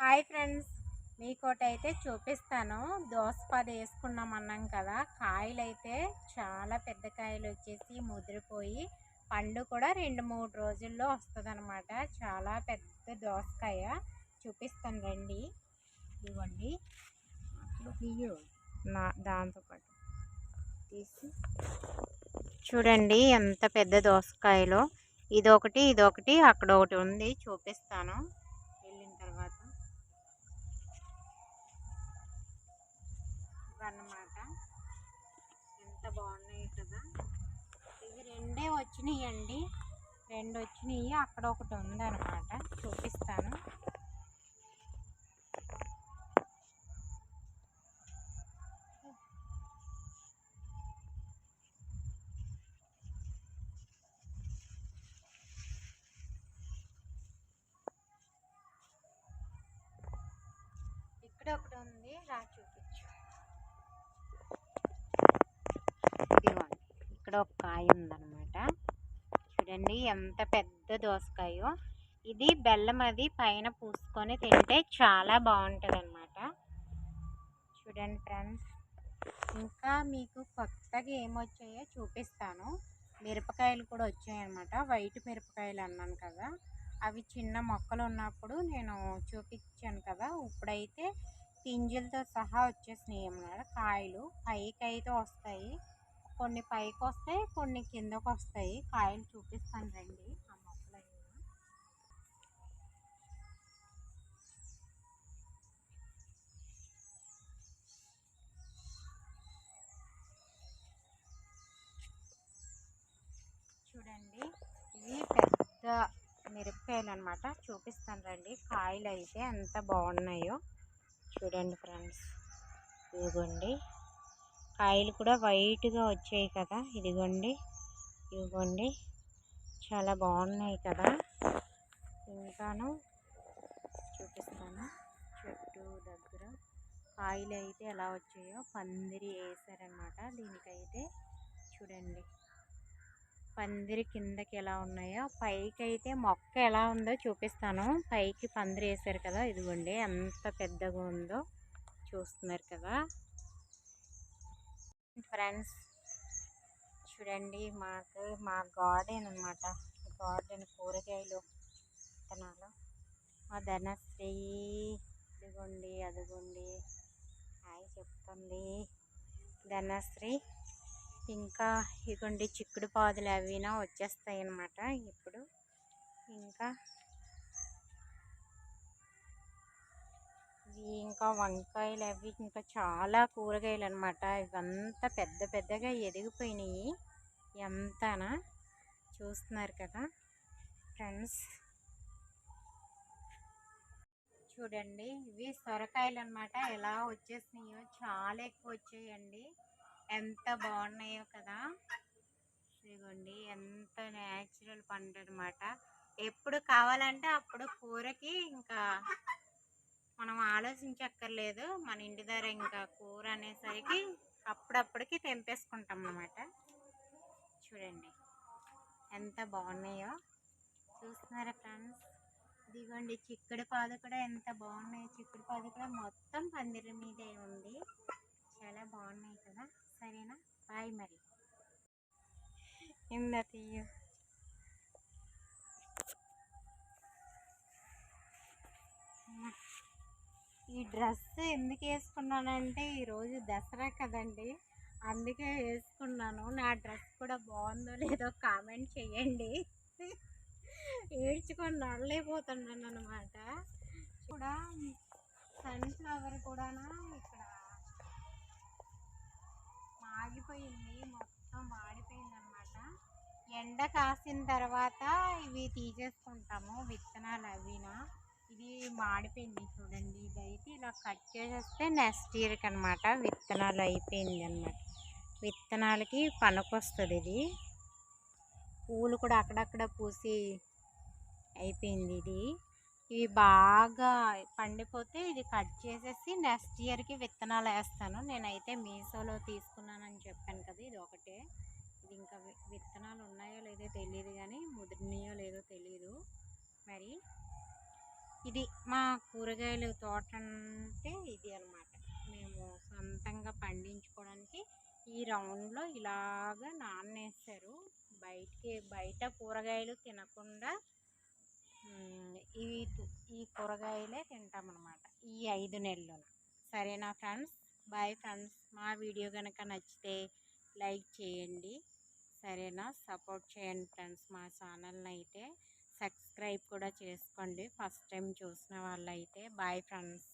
Hi friends. మీకోటి అయితే చూపిస్తాను దోసపది వేసుకున్నాం అన్నాం కదా. కాయలు అయితే చాలా పెద్ద కాయలు వచ్చేసి ముదిరిపోయి పండు కూడా రెండు మూడు రోజుల్లో వస్తుంది చాలా పెద్ద దోసకాయ. చూపిస్తాను రండి. ఇవ్వండి నా దాంతోపాటు తీసి. చూడండి ఎంత పెద్ద దోసకాయలో. ఇదొకటి ఇదొకటి అక్కడ ఒకటి ఉంది. చూపిస్తాను వెళ్ళిన తర్వాత ఇవన్నమాట ఎంత బాగున్నాయి కదా? ఇవి రెండే వచ్చినాయి అండి రెండు వచ్చినాయి. అక్కడ ఒకటి ఉందన్నమాట. చూపిస్తాను. ఇక్కడ ఒకటి ఉంది. రా చూపించు ఇదిగోండి ఇక్కడ ఒక కాయ ఉందన్నమాట. చూడండి ఎంత పెద్ద దోసకాయో. ఇది బెల్లం అది పైన పూసుకొని తింటే చాలా బాగుంటుంది అనమాట చూడండి ఫ్రెండ్స్ ఇంకా మీకు కొత్తగా ఏమొచ్చాయో చూపిస్తాను. మిరపకాయలు కూడా వచ్చాయన్నమాట. వైట్ మిరపకాయలు అన్నాను కదా. అవి చిన్న మొక్కలు ఉన్నప్పుడు నేను చూపించాను కదా. ఇప్పుడైతే పింజలతో సహా వచ్చేసినాయి అన్నమాట కాయలు. పైకి అయితే వస్తాయి. కొన్ని పైకి వస్తాయి కొన్ని కిందకు వస్తాయి కాయలు చూపిస్తాను రండి. ఆ మొక్కలు చూడండి ఇవి పెద్ద మిరపకాయలు అనమాట చూపిస్తాను రండి. కాయలు అయితే ఎంత బాగున్నాయో. చూడండి ఫ్రెండ్స్. ఇదిగోండి. కాయలు కూడా వైట్గా వచ్చాయి కదా. ఇదిగోండి. ఇదిగోండి. చాలా బాగున్నాయి కదా. ఇంకాను చూపిస్తాను. చెట్టు దగ్గర కాయలు అయితే ఎలా వచ్చాయో పందిరి వేసారనమాట దీనికైతే చూడండి. పందిరి కిందకి ఎలా ఉన్నాయో పైకి అయితే మొక్క ఎలా ఉందో చూపిస్తాను. పైకి పందిరి వేసారు కదా. ఇదిగోండి. ఎంత పెద్దగా ఉందో చూస్తున్నారు కదా. ఫ్రెండ్స్ చూడండి మాకు మా గార్డెన్ అనమాట గార్డెన్ కూరగాయలు విత్తనాలు. మా ధనశ్రీ ఇదిగోండి అదిగోండి హాయ్ చెప్తుంది. ధనశ్రీ ఇంకా ఇదిగోండి చిక్కుడు పాదులు అవినా వచ్చేస్తాయి అన్నమాట ఇప్పుడు. ఇంకా ఇది ఇంకా వంకాయలు అవి ఇంకా చాలా కూరగాయలు అనమాట ఇవంతా పెద్ద పెద్దగా ఎదిగిపోయినాయి. ఎంతనా? చూస్తున్నారు కదా ఫ్రెండ్స్. చూడండి ఇవి సొరకాయలు అనమాట ఎలా వచ్చేసినాయో చాలా ఎక్కువ వచ్చాయండి. ఎంత బాగున్నాయో కదా. ఇదిగోండి ఎంత న్యాచురల్ పంట అనమాట. ఎప్పుడు కావాలంటే అప్పుడు కూరకి ఇంకా మనం ఆలోచించక్కర్లేదు. మన ఇంటి దగ్గర ఇంకా కూర అనేసరికి అప్పుడప్పటికి తెంపేసుకుంటాం అన్నమాట. చూడండి. ఎంత బాగున్నాయో. చూస్తున్నారా ఫ్రెండ్స్? ఇదిగోండి చిక్కుడు పాదు కూడా ఎంత బాగున్నాయి. చిక్కుడు పాదు కూడా మొత్తం పందిరి మీదే ఉంది. చాలా బాగున్నాయి కదా. సరేనా? బాయ్ మరి. ఇందా తీయ. ఈ డ్రెస్ ఎందుకు వేసుకున్నానంటే ఈరోజు దసరా కదండి. అందుకే వేసుకున్నాను. నా డ్రెస్ కూడా బాగుందో లేదో కామెంట్ చేయండి. ఏడ్చుకొని నడలేకపోతున్నాను అనమాట కూడా సన్ఫ్లవర్ కూడా ఇక్కడ మాగిపోయింది. మొత్తం మాడిపోయింది అనమాట ఎండ కాసిన తర్వాత ఇవి తీసేసుకుంటాము. విత్తనాలు అవినా. ఇది మాడిపోయింది చూడండి. ఇలా కట్ చేసేస్తే నెక్స్ట్ ఇయర్కి అనమాట విత్తనాలు అయిపోయింది అనమాట విత్తనాలకి పనికొస్తుంది ఇది. పూలు కూడా అక్కడక్కడ పూసి అయిపోయింది ఇది. ఇవి బాగా పండిపోతే ఇది కట్ చేసేసి నెక్స్ట్ ఇయర్కి విత్తనాలు వేస్తాను. నేనైతే మీషోలో తీసుకున్నానని చెప్పాను కదా ఇది ఒకటే. ఇది ఇంకా వి- విత్తనాలు ఉన్నాయో లేదో తెలియదు కానీ ముదిరినాయో లేదో తెలియదు మరి ఇది మా కూరగాయల తోట అంటే ఇది అనమాట మేము సొంతంగా పండించుకోవడానికి ఈ రౌండ్లో ఇలాగ నానేస్తారు బయటికి బయట కూరగాయలు తినకుండా ఇవి ఈ కూరగాయలే తింటామన్నమాట ఈ ఐదు నెలలు సరేనా ఫ్రెండ్స్? Bye friends. మా వీడియో కనుక నచ్చితే లైక్ చేయండి. సరేనా? సపోర్ట్ చేయండి ఫ్రెండ్స్ మా ఛానల్ని అయితే. సబ్స్క్రైబ్ కూడా చేసుకోండి. ఫస్ట్ టైం చూసిన వాళ్ళైతే బాయ్ ఫ్రెండ్స్.